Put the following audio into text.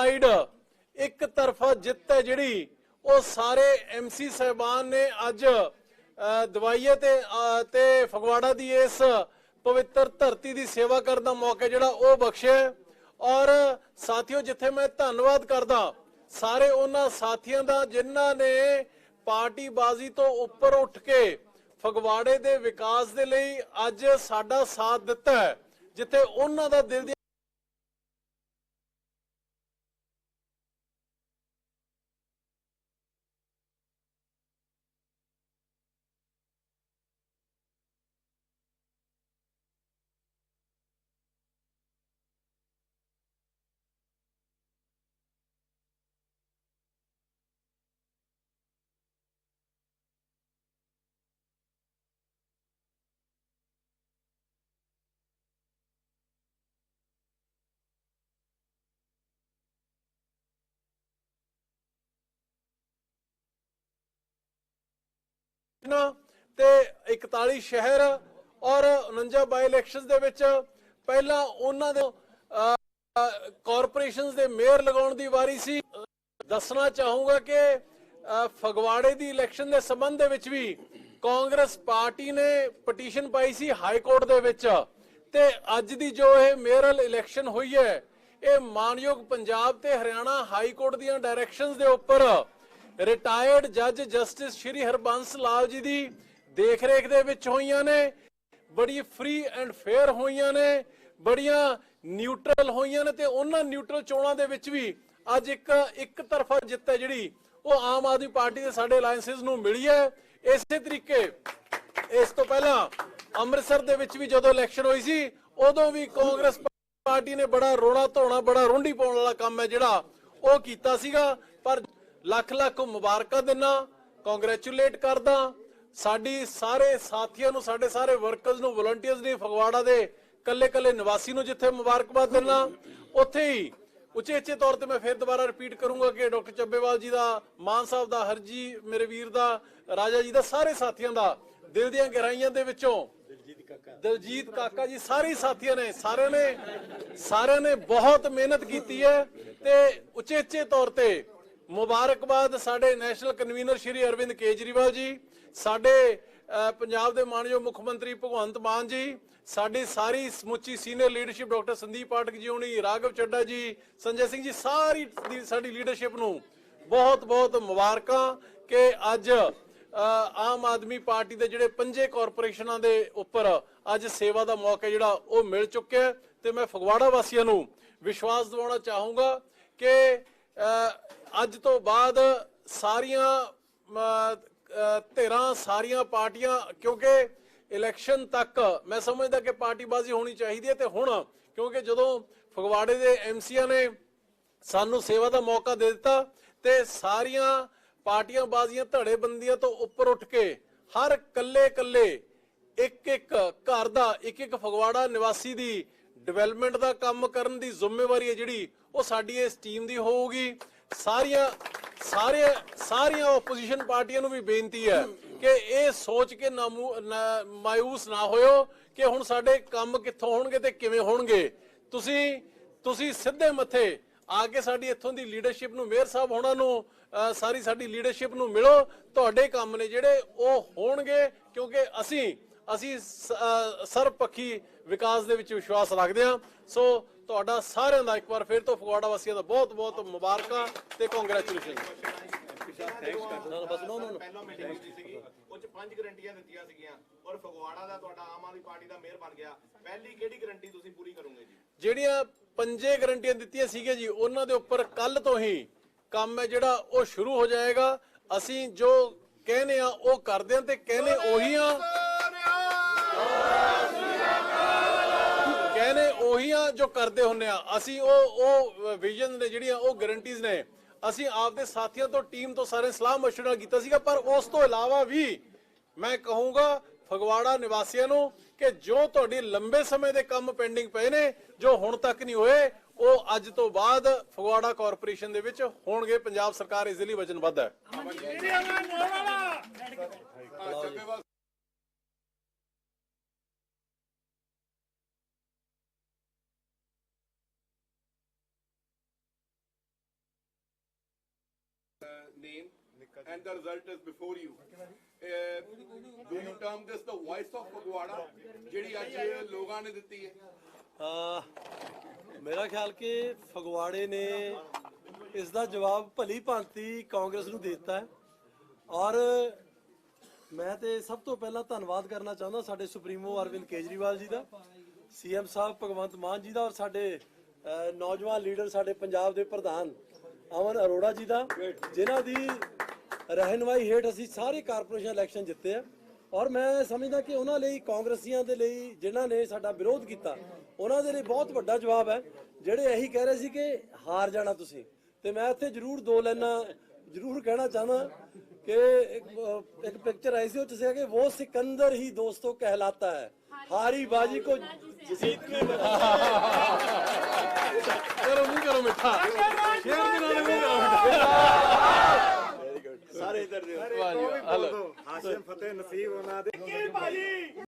Landslide ਇੱਕ ਤਰਫਾ ਜਿੱਤ ਹੈ ਜਿਹੜੀ ਉਹ ਸਾਰੇ ਐਮਸੀ ਸਹਿਬਾਨ ਨੇ ਅੱਜ ਦਵਾਈਏ ਤੇ ਤੇ ਫਗਵਾੜਾ ਦੀ ਇਸ ਪਵਿੱਤਰ ਧਰਤੀ ਦੀ ਸੇਵਾ ਕਰਨ ਦਾ ਮੌਕਾ ਜਿਹੜਾ ਉਹ ਬਖਸ਼ਿਆ ਔਰ ਸਾਥੀਓ, ਜਿੱਥੇ ਮੈਂ ਧੰਨਵਾਦ ਕਰਦਾ, ਸਾਰੇ ਉਹਨਾਂ ਸਾਥੀਆਂ ਦਾ ਜਿਨ੍ਹਾਂ ਨੇ ਪਾਰਟੀ ਬਾਜ਼ੀ ਤੋਂ ਉੱਪਰ ਉੱਠ ਕੇ ਫਗਵਾੜੇ ਦੇ ਵਿਕਾਸ ਦੇ ਲਈ ਅੱਜ ਸਾਡਾ ਸਾਥ ਦਿੱਤਾ ਹੈ, ਜਿੱਥੇ ਉਹਨਾਂ ਦਾ ਦਿਲ ਦੀ ਤੇ 41 ਸ਼ਹਿਰ ਔਰ 49 ਬਾਈ ਇਲੈਕਸ਼ਨਸ ਦੇ ਵਿੱਚ ਪਹਿਲਾਂ ਉਹਨਾਂ ਦੇ ਕਾਰਪੋਰੇਸ਼ਨਸ ਦੇ ਮੇਅਰ ਲਗਾਉਣ ਦੀ ਵਾਰੀ ਸੀ। ਦੱਸਣਾ ਚਾਹੂੰਗਾ ਕਿ ਫਗਵਾੜੇ ਦੀ ਇਲੈਕਸ਼ਨ ਦੇ ਸੰਬੰਧ ਦੇ ਵਿੱਚ ਵੀ ਕਾਂਗਰਸ ਪਾਰਟੀ ਨੇ ਪਟੀਸ਼ਨ ਪਾਈ ਸੀ ਹਾਈ ਕੋਰਟ ਦੇ ਵਿੱਚ ਤੇ ਅੱਜ ਦੀ ਜੋ ਇਹ ਮੇਅਰਲ ਇਲੈਕਸ਼ਨ ਹੋਈ ਹੈ, ਇਹ ਮਾਨਯੋਗ ਪੰਜਾਬ ਤੇ ਹਰਿਆਣਾ ਹਾਈ ਕੋਰਟ ਦੀਆਂ ਡਾਇਰੈਕਸ਼ਨਸ ਦੇ ਉੱਪਰ ਰਿਟਾਇਰਡ ਜੱਜ ਜਸਟਿਸ ਸ਼੍ਰੀ ਹਰਬੰਸ ਲਾਲ ਜੀ ਦੀ ਦੇਖ ਰੇਖ ਦੇ ਵਿੱਚ ਹੋਈਆਂ ਨੇ, ਬੜੀ ਫ੍ਰੀ ਐਂਡ ਫੇਅਰ ਹੋਈਆਂ ਨੇ, ਬੜੀਆਂ ਨਿਊਟਰਲ ਹੋਈਆਂ ਨੇ ਤੇ ਉਹਨਾਂ ਨਿਊਟਰਲ ਚੋਣਾਂ ਦੇ ਵਿੱਚ ਵੀ ਅੱਜ ਇੱਕ ਇੱਕ ਤਰਫਾ ਜਿੱਤ ਹੈ ਜਿਹੜੀ ਉਹ ਆਮ ਆਦਮੀ ਪਾਰਟੀ ਦੇ ਸਾਡੇ ਅਲਾਈਅੰਸਸ ਨੂੰ ਮਿਲੀ ਹੈ। ਇਸੇ ਤਰੀਕੇ ਇਸ ਤੋਂ ਪਹਿਲਾਂ ਅੰਮ੍ਰਿਤਸਰ ਦੇ ਵਿੱਚ ਵੀ ਜਦੋਂ ਇਲੈਕਸ਼ਨ ਹੋਈ ਸੀ, ਉਦੋਂ ਵੀ ਕਾਂਗਰਸ ਪਾਰਟੀ ਨੇ ਬੜਾ ਰੋਣਾ ਧੋਣਾ, ਬੜਾ ਰੋਂਡੀ ਪਾਉਣ ਵਾਲਾ ਕੰਮ ਹੈ ਜਿਹੜਾ ਉਹ ਕੀਤਾ ਸੀਗਾ। ਪਰ ਲੱਖ ਲੱਖ ਮੁਬਾਰਕਾਂ ਦਿੰਨਾ ਕੰਗ੍ਰੈਚੁਲੇਟ ਕਰਦਾ। ਸਾਡੀ ਸਾਰੇ ਸਾਥੀਆਂ ਨੂੰ ਸਾਡੇ ਸਾਰੇ ਵਰਕਰਸ ਨੂੰ ਵਲੰਟੀਅਰਸ ਨੇ ਫਗਵਾੜਾ ਦੇ ਕੱਲੇ ਕੱਲੇ ਨਿਵਾਸੀ ਨੂੰ ਜਿੱਥੇ ਮੁਬਾਰਕਬਾਦ ਦਿੰਨਾ। ਉੱਥੇ ਹੀ ਉਚੇਚੇ ਤੌਰ ਤੇ ਮੈਂ ਫਿਰ ਦੁਬਾਰਾ ਰਿਪੀਟ ਕਰੂੰਗਾ ਕਿ ਡਾਕਟਰ ਚੱਬੇਵਾਲ ਜੀ ਦਾ ਮਾਨ ਸਾਹਿਬ ਦਾ ਹਰਜੀ ਮੇਰੇ ਵੀਰ ਦਾ ਰਾਜਾ ਜੀ ਦਾ ਸਾਰੇ ਸਾਥੀਆਂ ਦਾ ਦਿਲ ਦੀਆਂ ਗਹਿਰਾਈਆਂ ਦੇ ਵਿੱਚੋਂ ਦਲਜੀਤ ਕਾਕਾ। ਜੀ ਸਾਰੇ ਸਾਥੀਆਂ ਨੇ ਸਾਰਿਆਂ ਨੇ ਸਾਰਿਆਂ ਨੇ ਬਹੁਤ ਮਿਹਨਤ ਕੀਤੀ ਹੈ ਤੇ ਉਚੇਚੇ ਤੌਰ ਤੇ ਮੁਬਾਰਕਬਾਦ ਸਾਡੇ ਨੈਸ਼ਨਲ ਕਨਵੀਨਰ ਸ਼੍ਰੀ ਅਰਵਿੰਦ ਕੇਜਰੀਵਾਲ ਜੀ, ਸਾਡੇ ਪੰਜਾਬ ਦੇ ਮਾਨਯੋਗ ਮੁੱਖ ਮੰਤਰੀ ਭਗਵੰਤ ਮਾਨ ਜੀ, ਸਾਡੀ ਸਾਰੀ ਸਮੁੱਚੀ senior leadership doctor Sandeep Pathak ji ਹੋਣੀ, ਰਾਘਵ ਚੱਡਾ ਜੀ, ਸੰਜੇ ਸਿੰਘ ਜੀ, ਸਾਰੀ ਦੀ, ਸਾਡੀ ਲੀਡਰਸ਼ਿਪ ਨੂੰ ਬਹੁਤ ਬਹੁਤ ਮੁਬਾਰਕਾਂ ਕਿ ਅੱਜ ਆਮ ਆਦਮੀ ਪਾਰਟੀ ਦੇ ਜਿਹੜੇ ਪੰਜੇ ਕਾਰਪੋਰੇਸ਼ਨਾਂ ਦੇ ਉੱਪਰ ਅੱਜ ਸੇਵਾ ਦਾ ਮੌਕਾ ਜਿਹੜਾ ਉਹ ਮਿਲ ਚੁੱਕਿਆ ਹੈ ਤੇ ਮੈਂ ਫਗਵਾੜਾ ਵਾਸੀਆਂ ਨੂੰ ਵਿਸ਼ਵਾਸ ਦਿਵਾਉਣਾ ਚਾਹੂੰਗਾ ਕਿ ਅੱਜ ਤੋਂ ਬਾਅਦ ਸਾਰੀਆਂ ਧਿਰਾਂ, ਸਾਰੀਆਂ ਪਾਰਟੀਆਂ, ਕਿਉਂਕਿ ਇਲੈਕਸ਼ਨ ਤੱਕ ਮੈਂ ਸਮਝਦਾ ਕਿ ਪਾਰਟੀਬਾਜ਼ੀ ਹੋਣੀ ਚਾਹੀਦੀ ਹੈ ਤੇ ਹੁਣ, ਕਿਉਂਕਿ ਜਦੋਂ ਫਗਵਾੜੇ ਦੇ ਐਮਸੀਆਂ ਨੇ ਸਾਨੂੰ ਸੇਵਾ ਦਾ ਮੌਕਾ ਦੇ ਦਿੱਤਾ ਤੇ ਸਾਰੀਆਂ ਪਾਰਟੀਆਂ ਬਾਜ਼ੀਆਂ ਧੜੇ ਤੋਂ ਉੱਪਰ ਉੱਠ ਕੇ ਹਰ ਕੱਲੇ ਕੱਲੇ ਇੱਕ ਇੱਕ ਘਰ ਦਾ, ਇੱਕ ਇੱਕ ਫਗਵਾੜਾ ਨਿਵਾਸੀ ਦੀ ਡਿਵੈਲਪਮੈਂਟ ਦਾ ਕੰਮ ਕਰਨ ਦੀ ਜ਼ਿੰਮੇਵਾਰੀ ਹੈ ਜਿਹੜੀ ਉਹ ਸਾਡੀ ਇਸ ਟੀਮ ਦੀ ਹੋਊਗੀ। ਸਾਰੀਆਂ, ਸਾਰੇ, ਸਾਰੀਆਂ ਆਪੋਜੀਸ਼ਨ ਪਾਰਟੀਆਂ ਨੂੰ ਵੀ ਬੇਨਤੀ ਹੈ ਕਿ ਇਹ ਸੋਚ ਕੇ ਨਾ ਨਾ- ਮਾਯੂਸ ਨਾ ਹੋਇਓ ਕਿ ਹੁਣ ਸਾਡੇ ਕੰਮ ਕਿੱਥੋਂ ਹੋਣਗੇ ਤੇ ਕਿਵੇਂ ਹੋਣਗੇ। ਤੁਸੀਂ ਤੁਸੀਂ ਸਿੱਧੇ ਮੱਥੇ ਆ ਕੇ ਸਾਡੀ ਇੱਥੋਂ ਦੀ ਲੀਡਰਸ਼ਿਪ ਨੂੰ, ਮੇਅਰ ਸਾਹਿਬ ਹੋਣਾ ਨੂੰ ਸਾਰੀ ਸਾਡੀ ਲੀਡਰਸ਼ਿਪ ਨੂੰ ਮਿਲੋ। ਤੁਹਾਡੇ ਕੰਮ ਨੇ ਜਿਹੜੇ ਉਹ ਹੋਣਗੇ ਕਿਉਂਕਿ ਅਸੀਂ ਅਸੀਂ ਸ- ਸਰਬਪੱਖੀ ਵਿਕਾਸ ਦੇ ਵਿੱਚ ਵਿਸ਼ਵਾਸ ਰੱਖਦੇ ਹਾਂ। ਸੋ ਤੁਹਾਡਾ ਸਾਰਿਆਂ ਦਾ ਇੱਕ ਵਾਰ ਫਿਰ ਤੋਂ ਫਗਵਾੜਾ ਵਾਸੀਆਂ ਦਾ ਬਹੁਤ ਬਹੁਤ ਮੁਬਾਰਕਾਂ ਤੇ ਕੰਗ੍ਰੈਚੁਲੇਸ਼ਨ ਪਹਿਲਾਂ ਮੀਟਿੰਗ ਹੋਈ ਸੀਗੀ। ਉਹ ਚ ਪੰਜ ਗਰੰਟੀਆਂ ਦਿੱਤੀਆਂ ਸੀਗੀਆਂ। ਔਰ ਫਗਵਾੜਾ ਦਾ ਤੁਹਾਡਾ ਆਮ ਆਦਮੀ ਪਾਰਟੀ ਦਾ ਮੇਅਰ ਬਣ ਗਿਆ। ਪਹਿਲੀ ਕਿਹੜੀ ਗਰੰਟੀ ਤੁਸੀਂ ਪੂਰੀ ਕਰੋਗੇ ਜੀ? ਜਿਹੜੀਆਂ ਪੰਜੇ ਗਰੰਟੀਆਂ ਦਿੱਤੀਆਂ ਸੀਗੀਆਂ ਜੀ ਉਹਨਾਂ ਦੇ ਉੱਪਰ ਕੱਲ ਤੋਂ ਹੀ ਕੰਮ ਹੈ ਜਿਹੜਾ ਉਹ ਸ਼ੁਰੂ ਹੋ ਜਾਏਗਾ। ਅਸੀਂ ਜੋ ਕਹਿੰਦੇ ਆ ਉਹ ਕਰਦੇ ਆ ਤੇ ਕਹਿੰਦੇ ਉਹੀ ਆ ਕਹਿੰਦੇ ਉਹੀ ਆ ਜੋ ਕਰਦੇ ਹੁੰਨੇ ਆ। ਅਸੀਂ ਉਹ ਉਹ ਵਿਜ਼ਨ ਨੇ ਜਿਹੜੀਆਂ ਉਹ ਗਰੰਟੀਜ਼ ਨੇ ਅਸੀਂ ਆਪਦੇ ਸਾਥੀਆਂ ਤੋਂ ਟੀਮ ਤੋਂ ਸਾਰੇ ਸਲਾਹ ਮਸ਼ਵਰਾ ਕੀਤਾ ਸੀਗਾ ਪਰ ਉਸ ਤੋਂ ਇਲਾਵਾ ਵੀ ਮੈਂ ਕਹੂੰਗਾ ਫਗਵਾੜਾ ਨਿਵਾਸੀਆਂ ਨੂੰ ਕਿ ਜੋ ਤੁਹਾਡੀ ਲੰਬੇ ਸਮੇਂ ਦੇ ਕੰਮ ਪੈਂਡਿੰਗ ਪਏ ਨੇ ਜੋ ਹੁਣ ਤੱਕ ਨਹੀਂ ਹੋਏ ਉਹ ਅੱਜ ਤੋਂ ਬਾਅਦ ਫਗਵਾੜਾ ਕਾਰਪੋਰੇਸ਼ਨ ਦੇ ਵਿੱਚ ਹੋਣਗੇ। ਪੰਜਾਬ ਸਰਕਾਰ ਇਸ ਲਈ ਵਚਨਬੱਧ ਹੈ। And the result is before you. Uh, do you term this the voice of Fagwada, ਜਿਹੜੀ ਅੱਜ ਲੋਕਾਂ ਨੇ ਦਿੱਤੀ ਹੈ? ਮੇਰਾ ਖਿਆਲ ਕਿ ਫਗਵਾੜੇ ਨੇ ਇਸ ਦਾ ਜਵਾਬ ਭਲੀ ਭਾਂਤੀ ਕਾਂਗਰਸ ਨੂੰ ਦਿੱਤਾ ਹੈ ਔਰ ਮੈਂ ਤੇ ਸਭ ਤੋਂ ਪਹਿਲਾਂ ਧੰਨਵਾਦ ਕਰਨਾ ਚਾਹੁੰਦਾ ਸਾਡੇ ਸੁਪਰੀਮੋ ਅਰਵਿੰਦ ਕੇਜਰੀਵਾਲ ਜੀ ਦਾ ਸੀਐਮ ਸਾਹਿਬ ਭਗਵੰਤ ਮਾਨ ਜੀ ਦਾ ਔਰ ਸਾਡੇ ਨੌਜਵਾਨ ਲੀਡਰ ਸਾਡੇ ਪੰਜਾਬ ਦੇ ਪ੍ਰਧਾਨ ਅਮਨ ਅਰੋੜਾ ਜੀ ਦਾ ਜਿਨ੍ਹਾਂ ਦੀ ਰਹਿਨਮਾਈ ਹੇਠ ਅਸੀਂ ਸਾਰੇ ਕਾਰਪੋਰੇਸ਼ਨ ਇਲੈਕਸ਼ਨ ਜਿੱਤੇ ਆ। ਔਰ ਮੈਂ ਸਮਝਦਾ ਕਿ ਉਹਨਾਂ ਲਈ ਕਾਂਗਰਸੀਆਂ ਦੇ ਲਈ ਜਿਨ੍ਹਾਂ ਨੇ ਸਾਡਾ ਵਿਰੋਧ ਕੀਤਾ ਉਹਨਾਂ ਦੇ ਲਈ ਬਹੁਤ ਵੱਡਾ ਜਵਾਬ ਹੈ। ਜਿਹੜੇ ਇਹੀ ਕਹਿ ਰਹੇ ਸੀ ਕਿ ਹਾਰ ਜਾਣਾ ਤੁਸੀਂ। ਤੇ ਮੈਂ ਇੱਥੇ ਜ਼ਰੂਰ ਦੋ ਲੈਣਾ ਜ਼ਰੂਰ ਕਹਿਣਾ ਚਾਹਨਾ ਕਿ ਇੱਕ ਪਿਕਚਰ ਆਈ ਸੀ ਉਹ ਤੁਸੀਂ ਸੀਗਾ ਕਿ ਉਹ ਸਿਕੰਦਰ ਹੀ ਦੋਸਤੋ ਕਹਿਲਾਤਾ ਹੈ। ਹਾਰੀ ਬਾਜੀ ਕੋ ਜੀਤ ਕੇ ਕਰੋ ਨਹੀਂ ਕਰੋ ਮਿੱਠਾ। ਹਾਸ਼ਮ ਫਤਿਹ ਨਸੀਬ ਉਹਨਾਂ ਦੇ